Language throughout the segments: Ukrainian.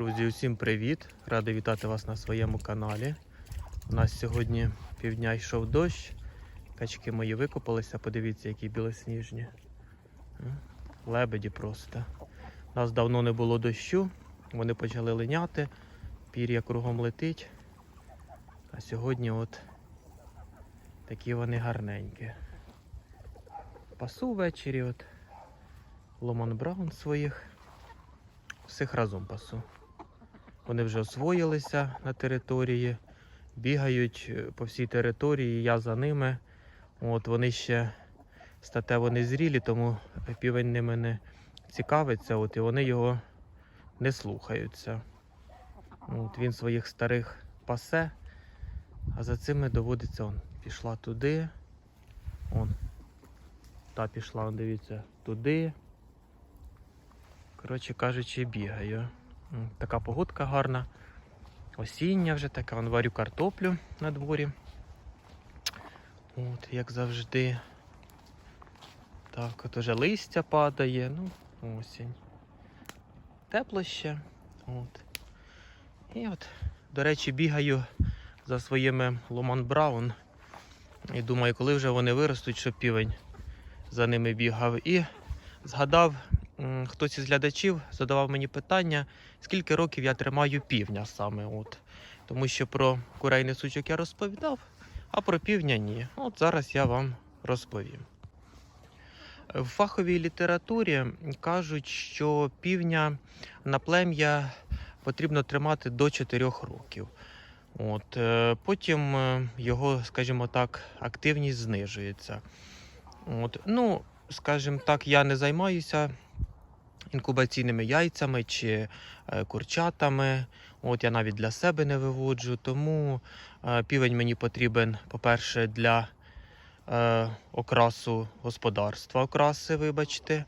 Друзі, усім привіт! Радий вітати вас на своєму каналі. У нас сьогодні півдня йшов дощ. Качки мої викопалися, подивіться, які білосніжні. Лебеді просто. У нас давно не було дощу, вони почали линяти, пір'я кругом летить. А сьогодні от такі вони гарненькі. Пасу ввечері, от Ломан Браун своїх. Всіх разом пасу. Вони вже освоїлися на території, бігають е, по всій території, я за ними. От вони ще статево не зрілі, тому півень ними не цікавиться, от, і вони його не слухаються. От, він своїх старих пасе, а за цими доводиться он. Пішла туди. Он. Та пішла, дивіться, туди. Коротше кажучи, бігаю. Така погодка гарна. Осіння вже така, Вон варю картоплю на дворі. От, як завжди. Так, от уже листя падає, ну, осінь. Тепло ще. От. І от, до речі, бігаю за своїми Ломан Браун. І думаю, коли вже вони виростуть, щоб півень за ними бігав. І згадав хтось із глядачів задавав мені питання, скільки років я тримаю півня саме. От. Тому що про курейний сучок я розповідав, а про півня ні. От зараз я вам розповім. В фаховій літературі кажуть, що півня на плем'я потрібно тримати до 4 років. От, е, потім е, його, скажімо так, активність знижується. От, ну, скажімо так, я не займаюся інкубаційними яйцями чи е, курчатами. От я навіть для себе не виводжу. Тому е, півень мені потрібен, по-перше, для е, окрасу господарства, окраси, вибачте.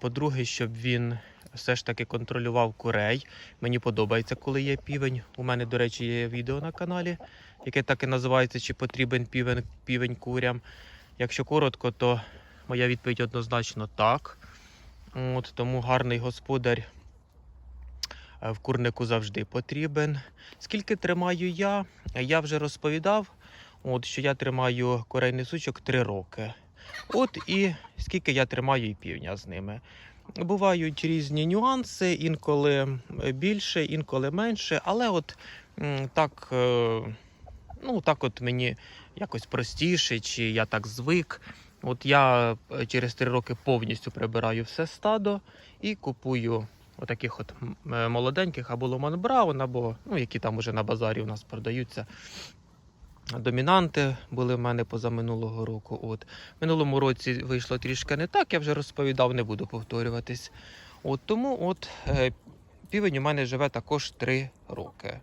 По-друге, щоб він все ж таки контролював курей. Мені подобається, коли є півень. У мене, до речі, є відео на каналі, яке так і називається Чи потрібен півень, півень курям. Якщо коротко, то моя відповідь однозначно так. От, тому гарний господар е, в курнику завжди потрібен. Скільки тримаю я? Я вже розповідав, от, що я тримаю курейний сучок 3 роки. От і скільки я тримаю і півня з ними. Бувають різні нюанси, інколи більше, інколи менше, але от так, е, ну, так от мені якось простіше, чи я так звик. От я е, через 3 роки повністю прибираю все стадо і купую отаких от е, молоденьких або Ломан Браун, або ну, які там уже на базарі у нас продаються. Домінанти були в мене позаминулого року. От. Минулому році вийшло трішки не так, я вже розповідав, не буду повторюватись. От, тому от, е, півень у мене живе також 3 роки.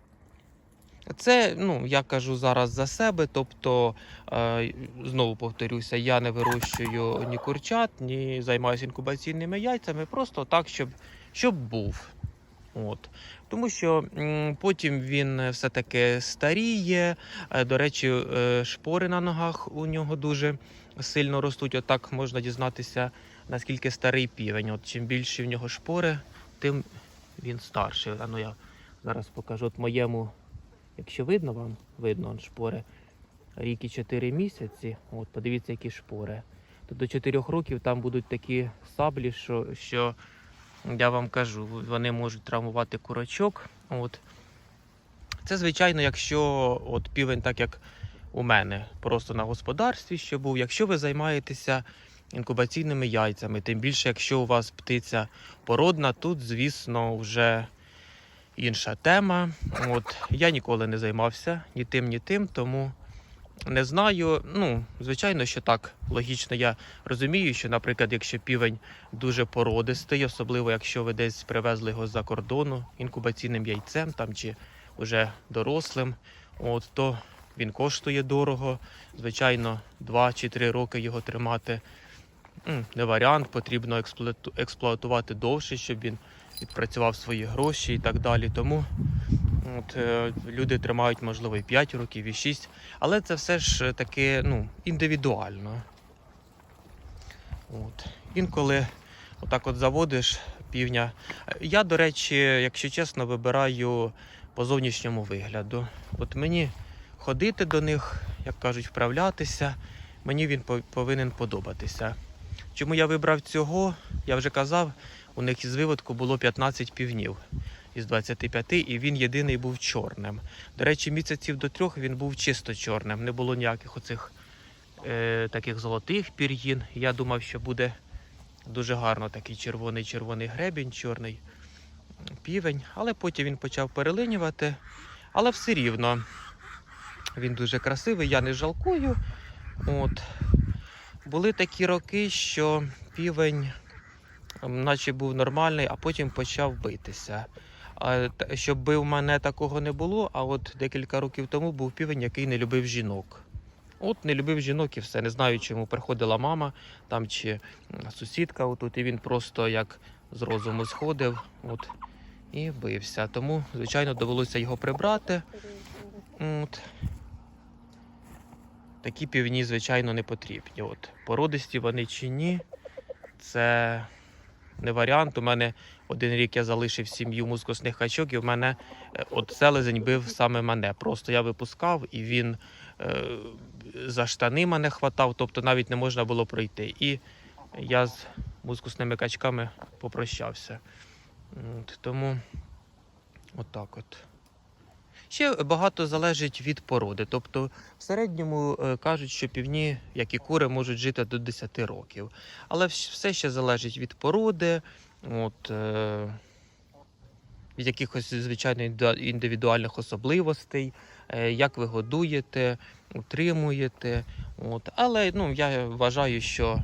Це, ну, я кажу зараз за себе, тобто, е, знову повторюся, я не вирощую ні курчат, ні займаюся інкубаційними яйцями, просто так, щоб, щоб був. От. Тому що потім він все-таки старіє. Е, До речі, е, шпори на ногах у нього дуже сильно ростуть. Отак можна дізнатися, наскільки старий півень. От чим більше в нього шпори, тим він старший. А ну я зараз покажу от моєму, якщо видно вам, видно он шпори. Рік і 4 місяці. От, подивіться, які шпори. То до 4 років там будуть такі саблі, що, що я вам кажу, вони можуть травмувати курочок. От. Це, звичайно, якщо от півень, так як у мене, просто на господарстві ще був. Якщо ви займаєтеся інкубаційними яйцями, тим більше, якщо у вас птиця породна, тут, звісно, вже інша тема. От. Я ніколи не займався ні тим, ні тим, тому не знаю. Ну, звичайно, що так логічно. Я розумію, що, наприклад, якщо півень дуже породистий, особливо якщо ви десь привезли його з-за кордону інкубаційним яйцем там чи вже дорослим, от, то він коштує дорого. Звичайно, 2 чи 3 роки його тримати не варіант, потрібно експлуату- експлуатувати довше, щоб він відпрацював свої гроші і так далі. Тому от, е, люди тримають, можливо, і 5 років, і 6, але це все ж таки ну, індивідуально. От. Інколи отак от заводиш півня. Я, до речі, якщо чесно, вибираю по зовнішньому вигляду. От мені ходити до них, як кажуть, вправлятися, мені він повинен подобатися. Чому я вибрав цього? Я вже казав, у них із виводку було 15 півнів із 25, і він єдиний був чорним. До речі, місяців до трьох він був чисто чорним. Не було ніяких оцих е, таких золотих пір'їн. Я думав, що буде дуже гарно такий червоний-червоний гребінь, чорний півень. Але потім він почав перелинювати. Але все рівно він дуже красивий, я не жалкую. От. Були такі роки, що півень наче був нормальний, а потім почав битися. А, щоб бив мене, такого не було. А от декілька років тому був півень, який не любив жінок. От не любив жінок і все. Не знаю, чому приходила мама там чи сусідка отут, і він просто як з розуму сходив от, і бився. Тому, звичайно, довелося його прибрати. От. Такі півні, звичайно, не потрібні. От. Породисті вони чи ні, це не варіант. У мене один рік я залишив сім'ю мускусних качок, і в мене е, от селезень бив саме мене. Просто я випускав, і він е, за штани мене хватав, тобто навіть не можна було пройти. І я з мускусними качками попрощався. От, тому отак от. Ще багато залежить від породи. Тобто, в середньому е, кажуть, що півні, як і кури, можуть жити до 10 років. Але все ще залежить від породи, от, е, від якихось звичайно індивідуальних особливостей, е, як ви годуєте, утримуєте. От. Але ну, я вважаю, що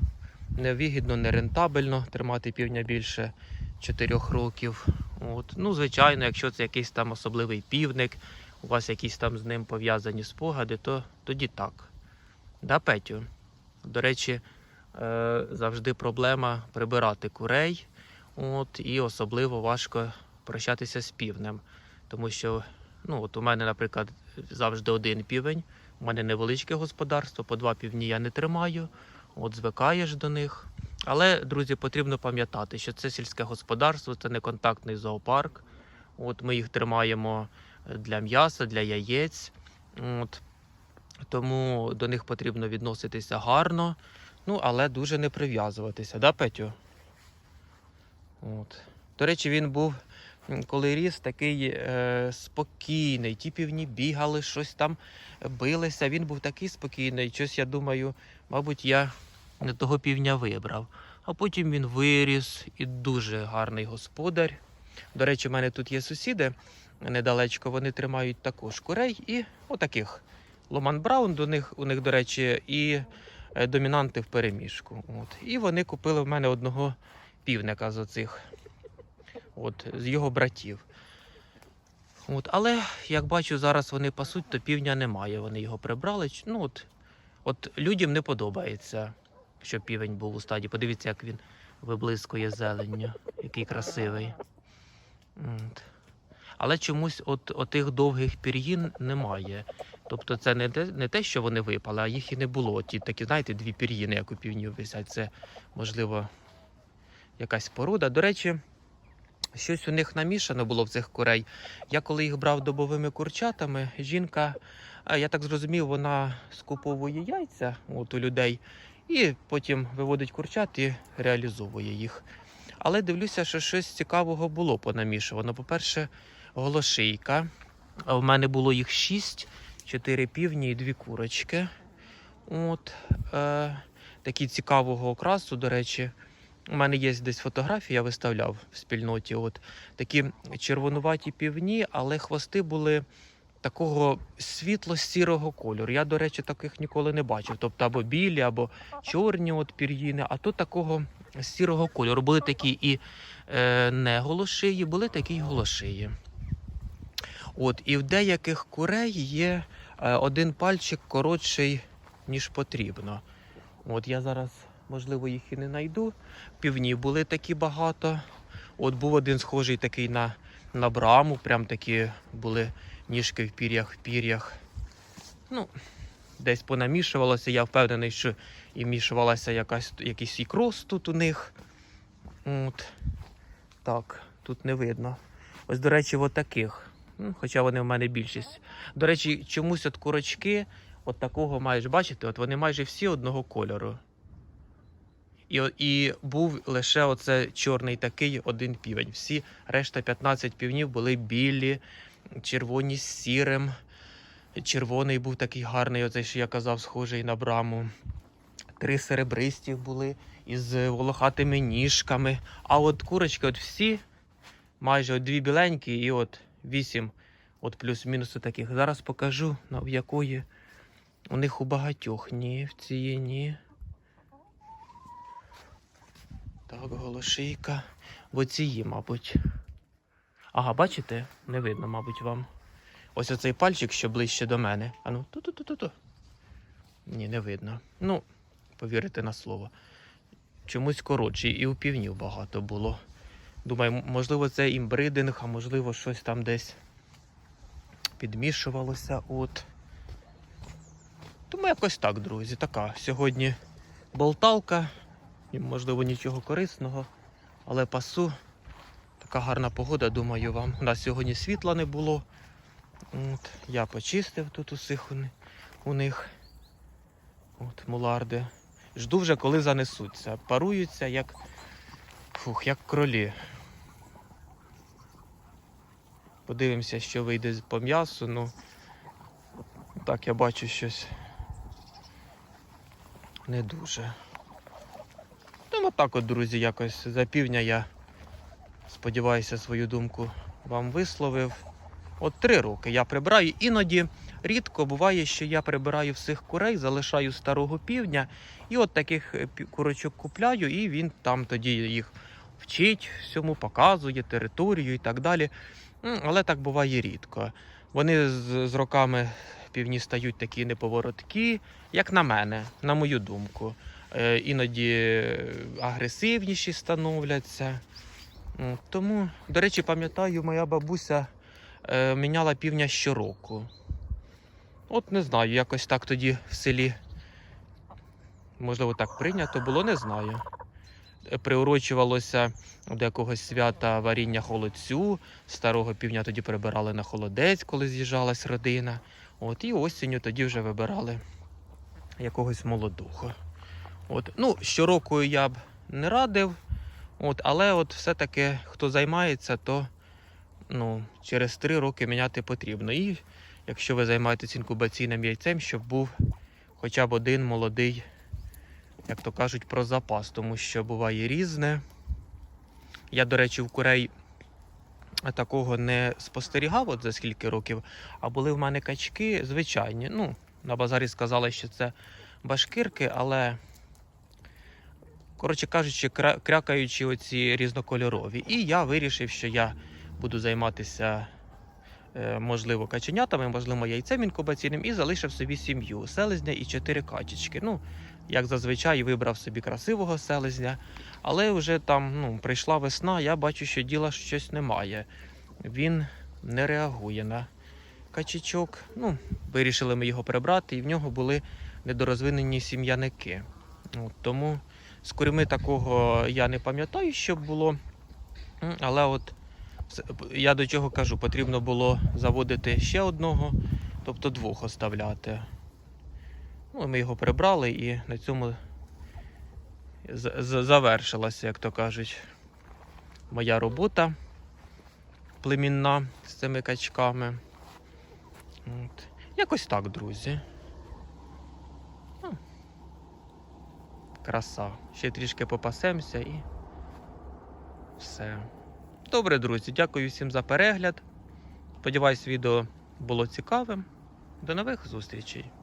невигідно, нерентабельно тримати півня більше 4 років. От. Ну, звичайно, якщо це якийсь там особливий півник, у вас якісь там з ним пов'язані спогади, то тоді так. Да, Петю? До речі, е, завжди проблема прибирати курей. От, і особливо важко прощатися з півнем. Тому що ну, от у мене, наприклад, завжди один півень. У мене невеличке господарство, по два півні я не тримаю. От звикаєш до них. Але, друзі, потрібно пам'ятати, що це сільське господарство, це не контактний зоопарк. От ми їх тримаємо для м'яса, для яєць. От. Тому до них потрібно відноситися гарно, ну, але дуже не прив'язуватися, да, Петю? От. До речі, він був, коли ріс, такий е, спокійний. Ті півні бігали, щось там билися. Він був такий спокійний. Щось я думаю, мабуть, я не того півня вибрав. А потім він виріс і дуже гарний господар. До речі, в мене тут є сусіди недалечко, вони тримають також курей і отаких. Ломан Браун до них, у них, до речі, і е, домінанти в переміжку. От. І вони купили в мене одного півника з оцих, от, з його братів. От. Але як бачу, зараз вони пасуть, то півня немає. Вони його прибрали. Ну, от, от людям не подобається, щоб півень був у стаді. Подивіться, як він виблискує зеленню, який красивий. От. Але чомусь от, отих довгих пір'їн немає. Тобто це не те, не те, що вони випали, а їх і не було. Ті такі, знаєте, дві пір'їни, як у півнів висять. Це, можливо, якась порода. До речі, щось у них намішано було в цих курей. Я коли їх брав добовими курчатами, жінка, я так зрозумів, вона скуповує яйця от, у людей і потім виводить курчат і реалізовує їх. Але дивлюся, що щось цікавого було понамішувано. По-перше, голошийка. В мене було їх шість, чотири півні і дві курочки. От, е, такі цікавого окрасу, до речі. У мене є десь фотографії, я виставляв в спільноті. От такі червонуваті півні, але хвости були такого світло-сірого кольору. Я, до речі, таких ніколи не бачив. Тобто або білі, або чорні от пір'їни, а тут такого сірого кольору. Були такі і е, не голошиї, були такі й голошиї. От, і в деяких курей є е, один пальчик коротший, ніж потрібно. От я зараз, можливо, їх і не знайду. Півні були такі багато. От був один схожий такий на, на браму, прям такі були ніжки в пір'ях в пір'ях. Ну, десь понамішувалося. Я впевнений, що і мішувалася якась, якийсь і крос тут у них. От. Так, тут не видно. Ось, до речі, от таких. Ну, хоча вони в мене більшість. До речі, чомусь от курочки, от такого майже, бачите, от вони майже всі одного кольору. І, і був лише оце чорний такий один півень. Всі решта 15 півнів були білі, червоні з сірим. Червоний був такий гарний, оцей, що я казав, схожий на браму. Три серебристі були із волохатими ніжками. А от курочки, от всі, майже от дві біленькі, і от вісім, от плюс-мінус таких. Зараз покажу, в якої у них у багатьох. Ні, в цієї ні. Так, голошийка. В оції, мабуть. Ага, бачите? Не видно, мабуть, вам. Ось оцей пальчик, що ближче до мене. Ану, ту-ту-ту-ту. Ні, не видно. Ну, повірите на слово. Чомусь коротший, і у півнів багато було. Думаю, можливо, це імбридинг, а можливо, щось там десь підмішувалося. От. Тому якось так, друзі. Така сьогодні болталка. Можливо, нічого корисного, але пасу. Така гарна погода, думаю, вам. У нас сьогодні світла не було. От, я почистив тут усіх у, них. От, муларди. Жду вже, коли занесуться. Паруються як, фух, як кролі. Подивимося, що вийде по м'ясу. Ну, так, я бачу щось не дуже. Ну, отак от, друзі, якось за півдня я сподіваюся, свою думку вам висловив. От три роки я прибираю. Іноді рідко буває, що я прибираю всіх курей, залишаю старого півдня, і от таких е, курочок купляю, і він там тоді їх вчить, всьому показує, територію і так далі. Але так буває рідко. Вони з, роками півні стають такі неповороткі, як на мене, на мою думку. Е, іноді е, агресивніші становляться. Тому, до речі, пам'ятаю, моя бабуся е, міняла півня щороку. От не знаю, якось так тоді в селі. Можливо, так прийнято було, не знаю. Е, Приурочувалося до якогось свята варіння холодцю. Старого півня тоді прибирали на холодець, коли з'їжджалась родина. От, і осінню тоді вже вибирали якогось молодуху. От, ну, щороку я б не радив. От, але от все-таки, хто займається, то ну, через три роки міняти потрібно. І якщо ви займаєтесь інкубаційним яйцем, щоб був хоча б один молодий, як то кажуть, про запас, тому що буває різне. Я, до речі, в курей такого не спостерігав от за скільки років, а були в мене качки звичайні. Ну, на базарі сказали, що це башкирки, але коротше кажучи, крякаючи оці різнокольорові. І я вирішив, що я буду займатися, е, можливо, каченятами, можливо, яйцем інкубаційним, і залишив собі сім'ю селезня і чотири качечки. Ну, як зазвичай, вибрав собі красивого селезня, але вже там ну, прийшла весна, я бачу, що діла щось немає. Він не реагує на качечок. Ну, вирішили ми його прибрати, і в нього були недорозвинені сім'яники. Тому з курми такого я не пам'ятаю, що було. Але от я до чого кажу, потрібно було заводити ще одного, тобто двох оставляти. Ну, ми його прибрали і на цьому завершилася, як то кажуть, моя робота племінна з цими качками. От. Якось так, друзі. Краса. Ще трішки попасемося і все. Добре, друзі, дякую всім за перегляд. Сподіваюсь, відео було цікавим. До нових зустрічей!